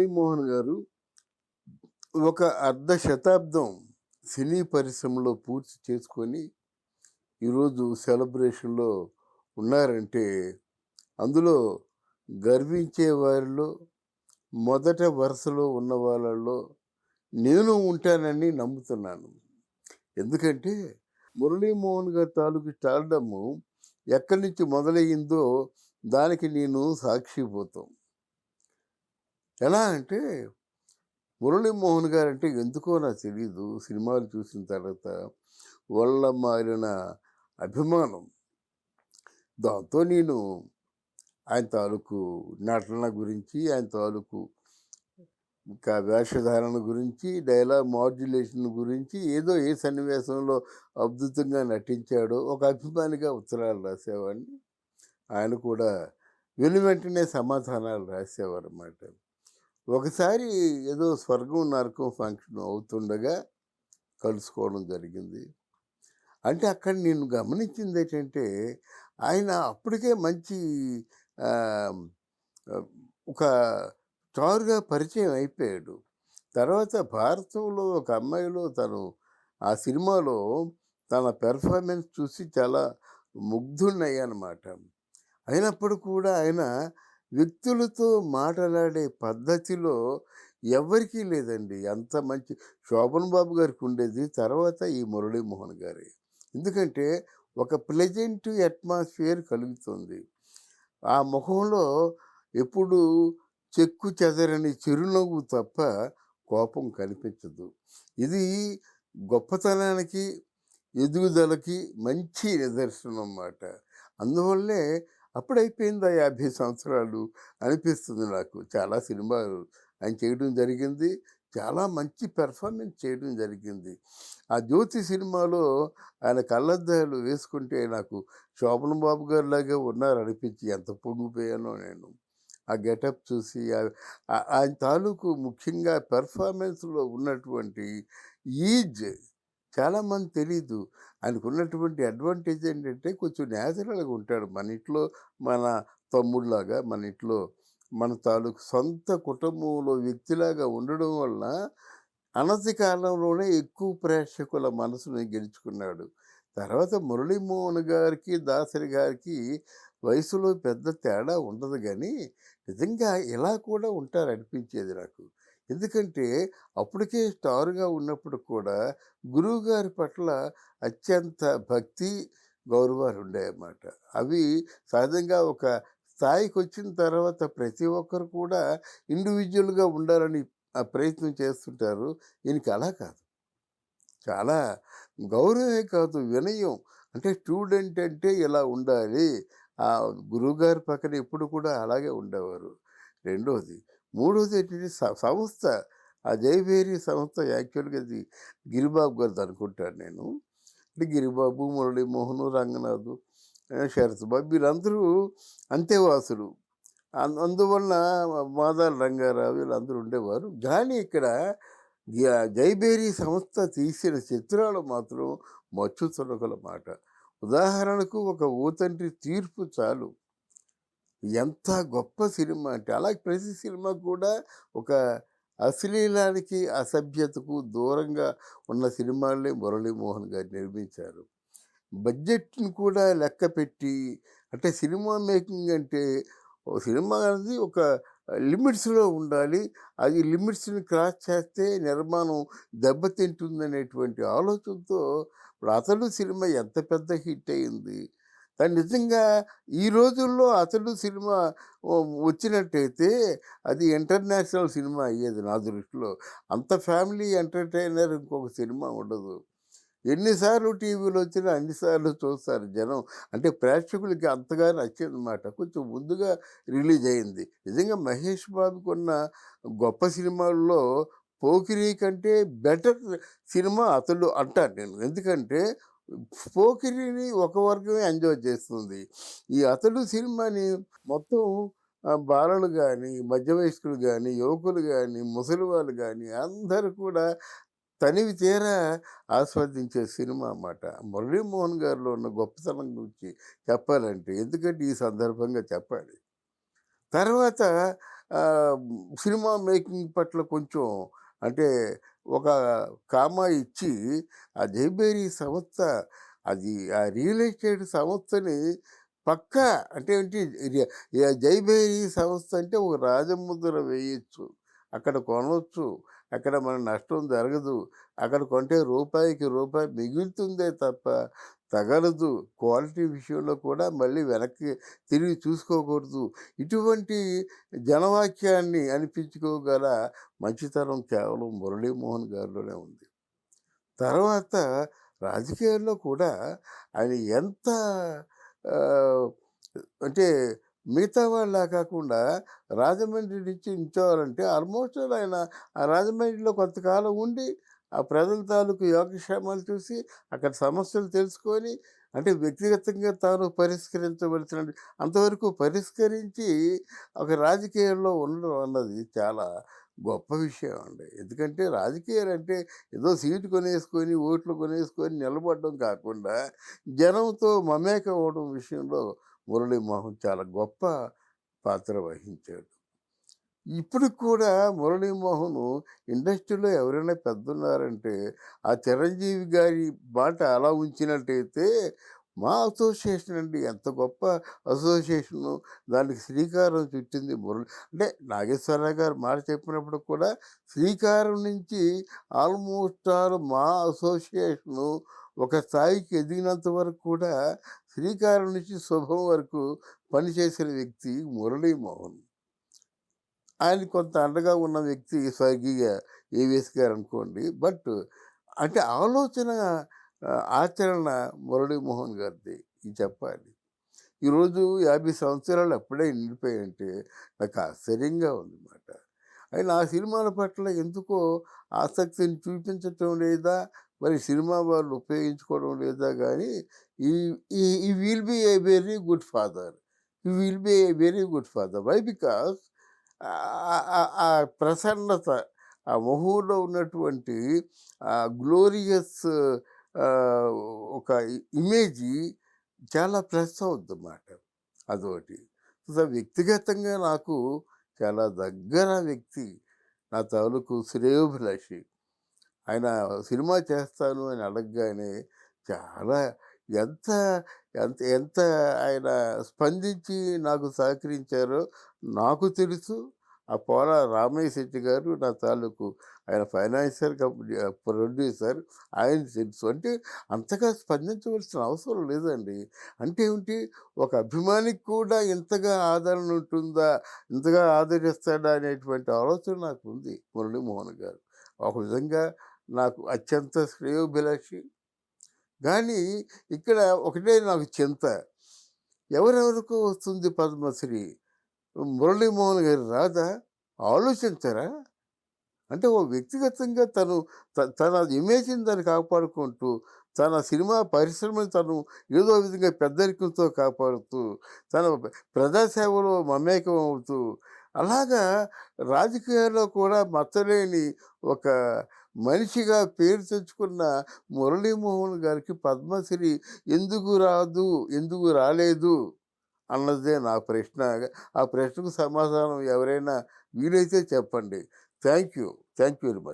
మురళీమోహన్ గారు ఒక అర్ధ శతాబ్దం సినీ పరిశ్రమలో పూర్తి చేసుకొని ఈరోజు సెలబ్రేషన్లో ఉన్నారంటే అందులో గర్వించే వారిలో మొదట వరుసలో ఉన్న వాళ్ళలో నేను ఉంటానని నమ్ముతున్నాను. ఎందుకంటే మురళీమోహన్ గారి తాలూకు స్టార్డము ఎక్కడి నుంచి మొదలయ్యిందో దానికి నేను సాక్షిపోతాం ఎలా అంటే మురళీమోహన్ గారు అంటే ఎందుకో నాకు తెలియదు సినిమాలు చూసిన తర్వాత వాళ్ళ మారిన అభిమానం. దాంతో నేను ఆయన తాలూకు నటన గురించి ఆయన తాలూకు ఇంకా వేషధారణ గురించి డైలాగ్ మాడ్యులేషన్ గురించి ఏదో ఏ సన్నివేశంలో అద్భుతంగా నటించాడో ఒక అభిమానిగా ఉత్తరాలు రాసేవాడిని. ఆయన కూడా వెను వెంటనే సమాధానాలు రాసేవారు అన్నమాట ఒకసారి ఏదో స్వర్గం నరకం ఫంక్షన్ అవుతుండగా కలుసుకోవడం జరిగింది. అంటే అక్కడ నేను గమనించింది ఏంటంటే ఆయన అప్పటికే మంచి ఒక స్టార్గా పరిచయం అయిపోయాడు. తర్వాత భారతంలో ఒక అమ్మాయిలో తను ఆ సినిమాలో తన పెర్ఫార్మెన్స్ చూసి చాలా ముగ్ధున్నయ్యనమాట అయినప్పుడు కూడా ఆయన వ్యక్తులతో మాట్లాడే పద్ధతిలో ఎవరికీ లేదండి. అంత మంచి శోభన్ బాబు గారికి ఉండేది తర్వాత ఈ మురళీమోహన్ గారి. ఎందుకంటే ఒక ప్లెజెంట్ అట్మాస్ఫియర్ కలుగుతుంది. ఆ ముఖంలో ఎప్పుడు చెక్కు చెదరని చిరునవ్వు తప్ప కోపం కనిపించదు. ఇది గొప్పతనానికి ఎదుగుదలకి మంచి నిదర్శనం అన్నమాట అందువల్లే అప్పుడైపోయింది ఆ యాభై సంవత్సరాలు అనిపిస్తుంది నాకు. చాలా సినిమాలు ఆయన చేయడం జరిగింది. చాలా మంచి పెర్ఫార్మెన్స్ చేయడం జరిగింది. ఆ జ్యోతి సినిమాలో ఆయన కళ్ళద్దాలు వేసుకుంటే నాకు శోభన్ బాబు గారు లాగే ఉన్నారు అనిపించి ఎంత పొంగిపోయానో నేను. ఆ గెటప్ చూసి ఆయన తాలూకు ముఖ్యంగా పెర్ఫార్మెన్స్లో ఉన్నటువంటి ఈజ్ చాలామంది తెలీదు. ఆయనకు ఉన్నటువంటి అడ్వాంటేజ్ ఏంటంటే కొంచెం న్యాచురల్గా ఉంటాడు. మన ఇంట్లో మన తమ్ముళ్ళలాగా మన ఇంట్లో మన తాలూకు సొంత కుటుంబంలో వ్యక్తిలాగా ఉండడం వల్ల అనతి కాలంలోనే ఎక్కువ ప్రేక్షకుల మనసును గెలుచుకున్నాడు. తర్వాత మురళీమోహన్ గారికి దాసరి గారికి వయసులో పెద్ద తేడా ఉండదు కానీ నిజంగా ఇలా కూడా ఉంటారు అనిపించేది నాకు. ఎందుకంటే అప్పటికే స్టార్గా ఉన్నప్పుడు కూడా గురువు గారి పట్ల అత్యంత భక్తి గౌరవాలు ఉండేవన్నమాట అవి సహజంగా ఒక స్థాయికి వచ్చిన తర్వాత ప్రతి ఒక్కరు కూడా ఇండివిజువల్గా ఉండాలని ఆ ప్రయత్నం చేస్తుంటారు. ఈయనకి అలా కాదు. చాలా గౌరవమే కాదు వినయం. అంటే స్టూడెంట్ అంటే ఇలా ఉండాలి. ఆ గురువుగారి పక్కన ఎప్పుడు కూడా అలాగే ఉండేవారు. రెండోది మూడోది ఏంటంటే సంస్థ ఆ జయభేరి సంస్థ యాక్చువల్గా అది గిరిబాబు గారిది అనుకుంటాను నేను. అంటే గిరిబాబు మురళీమోహన్ రంగనాథ్ శరత్ బాబు వీళ్ళందరూ అంతేవాసులు అం- అందువలన మాదాల రంగారావు వీళ్ళందరూ ఉండేవారు. కానీ ఇక్కడ గి- జైబేరి సంస్థ తీసిన చిత్రాలు మాత్రం మచ్చు మాట. ఉదాహరణకు ఒక ఊతండ్రి తీర్పు చాలు. ఎంత గొప్ప సినిమా అంటే అలాగే ప్రతి సినిమా కూడా ఒక అశ్లీలానికి అసభ్యతకు దూరంగా ఉన్న సినిమాలనే మురళీమోహన్ గారు నిర్మించారు. బడ్జెట్ని కూడా లెక్క పెట్టి అంటే సినిమా మేకింగ్ అంటే సినిమా అనేది ఒక లిమిట్స్లో ఉండాలి. అది లిమిట్స్ని క్రాస్ చేస్తే నిర్మాణం దెబ్బతింటుందనేటువంటి ఆలోచనతో ఇప్పుడు అతడు సినిమా ఎంత పెద్ద హిట్ అయింది కానీ నిజంగా ఈ రోజుల్లో అతడు సినిమా వచ్చినట్టయితే అది ఇంటర్నేషనల్ సినిమా అయ్యేది నా దృష్టిలో. అంత ఫ్యామిలీ ఎంటర్టైనర్ ఇంకొక సినిమా ఉండదు. ఎన్నిసార్లు టీవీలో వచ్చినా అన్నిసార్లు చూస్తారు జనం. అంటే ప్రేక్షకులకి అంతగా నచ్చిందన్నమాట కొంచెం ముందుగా రిలీజ్ అయింది. నిజంగా మహేష్ బాబుకి ఉన్న గొప్ప సినిమాల్లో పోకిరి కంటే బెటర్ సినిమా అతడు అంటాను నేను. ఎందుకంటే పోకిరిని ఒక వర్గమే ఎంజాయ్ చేస్తుంది. ఈ అతడు సినిమాని మొత్తం బాలలు కానీ మధ్య వయస్కులు కానీ యువకులు కానీ ముసలి వాళ్ళు కానీ అందరూ కూడా తనివి తీరా ఆస్వాదించే సినిమా అన్నమాట. మురళీమోహన్ గారిలో ఉన్న గొప్పతనం గురించి చెప్పాలంటే ఎందుకంటే ఈ సందర్భంగా చెప్పాలి. తర్వాత సినిమా మేకింగ్ పట్ల కొంచెం అంటే ఒక కామా ఇచ్చి ఆ జైబేరి సంస్థ అది ఆ రియల్ ఎస్టేట్ సంస్థని పక్కా అంటే ఏంటి రి జైబేరి సంస్థ అంటే ఒక రాజముద్ర వేయచ్చు అక్కడ కొనవచ్చు అక్కడ మన నష్టం జరగదు. అక్కడ కొంటే రూపాయికి రూపాయి మిగులుతుందే తప్ప తగలదు. క్వాలిటీ విషయంలో కూడా మళ్ళీ వెనక్కి తిరిగి చూసుకోకూడదు. ఇటువంటి జనవాక్యాన్ని అనిపించుకోగల మంచితనం కేవలం మురళీమోహన్ గారిలోనే ఉంది. తర్వాత రాజకీయాల్లో కూడా ఆయన ఎంత అంటే మిగతా వాళ్ళ కాకుండా రాజమండ్రి నుంచి ఉంచేవారంటే ఆల్మోస్ట్ ఆయన ఆ రాజమండ్రిలో కొంతకాలం ఉండి, ఆ ప్రజల తాలూకు యోగక్షేమాలు చూసి, అక్కడ సమస్యలు తెలుసుకొని, అంటే వ్యక్తిగతంగా తాను పరిష్కరించవలసిన అంతవరకు పరిష్కరించి ఒక రాజకీయాల్లో ఉండడం అన్నది చాలా గొప్ప విషయం అండి. ఎందుకంటే రాజకీయాలు అంటే ఏదో సీటు కొనేసుకొని, ఓట్లు కొనేసుకొని నిలబడడం కాకుండా, జనంతో మమేకం అవడం విషయంలో మురళీమోహన్ చాలా గొప్ప పాత్ర వహించాడు. ఇప్పటికి కూడా మురళీమోహన్ ఇండస్ట్రీలో ఎవరైనా పెద్దన్నారంటే ఆ చిరంజీవి గారి మాట అలా ఉంచినట్టయితే, మా అసోసియేషన్ అండి ఎంత గొప్ప అసోసియేషను. దానికి శ్రీకారం చుట్టింది మురళి అంటే నాగేశ్వరరావు గారు మాట చెప్పినప్పుడు కూడా శ్రీకారం నుంచి ఆల్మోస్ట్ ఆల్ మా అసోసియేషను ఒక స్థాయికి ఎదిగినంత వరకు కూడా శ్రీకారం నుంచి శుభం వరకు పనిచేసిన వ్యక్తి మురళీమోహన్. ఆయన కొంత అండగా ఉన్న వ్యక్తి స్వర్గీయ ఏవిఎస్ గారు అనుకోండి. బట్ అంటే ఆలోచన ఆచరణ మురళీమోహన్ గారిది ఇది చెప్పాలి. ఈరోజు 50 సంవత్సరాలు అప్పుడే నిండిపోయాయంటే నాకు ఆశ్చర్యంగా ఉందన్నమాట. ఆయన ఆ సినిమాల పట్ల ఎందుకో ఆసక్తిని చూపించటం లేదా, మరి సినిమా వాళ్ళు ఉపయోగించుకోవడం లేదా కానీ ఈ ఈ he will be a very good father. He will be a very good father. Why? Because ఆ ప్రసన్నత, ఆ మొహంలో ఉన్నటువంటి గ్లోరియస్ ఒక ఇమేజీ చాలా ప్లస్ అవుద్దన్నమాట. అదొకటి వ్యక్తిగతంగా నాకు చాలా దగ్గర వ్యక్తి. నా తాలూకు శ్రేయోభిలాషి. ఆయన సినిమా చేస్తాను అని అడగగానే చాలా ఎంత ఎంత ఎంత ఆయన స్పందించి నాకు సహకరించారో నాకు తెలుసు. ఆ పోల రామయ్య శెట్టి గారు నా తాలూకు ఆయన ఫైనాన్షియల్ కంపెనీ ప్రొడ్యూసర్ ఆయన తెలుసు. అంటే అంతగా స్పందించవలసిన అవసరం లేదండి. అంటే ఏమిటి ఒక అభిమానికి కూడా ఇంతగా ఆదరణ ఉంటుందా? ఇంతగా ఆదరిస్తాడా అనేటువంటి ఆలోచన నాకు ఉంది మురళీమోహన్ గారు. ఒక విధంగా నాకు అత్యంత శ్రేయోభిలాషి. కానీ ఇక్కడ ఒకటే నాకు చింత. ఎవరెవరికో వస్తుంది పద్మశ్రీ. మురళీమోహన్ గారు రాదా? ఆలోచించరా? అంటే ఓ వ్యక్తిగతంగా తను త తన ఇమేజ్‌ని తను కాపాడుకుంటూ, తన సినిమా పరిశ్రమని తను ఏదో విధంగా పెద్దరికంతో కాపాడుతూ, తన ప్రజాసేవలో మమేకం అవుతూ, అలాగా రాజకీయాల్లో కూడా మచ్చలేని ఒక మనిషిగా పేరు తెచ్చుకున్న మురళీమోహన్ గారికి పద్మశ్రీ ఎందుకు రాదు? ఎందుకు రాలేదు? అన్నదే నా ప్రశ్న. ఆ ప్రశ్నకు సమాధానం ఎవరైనా వీలైతే చెప్పండి. Thank you. Thank you very much.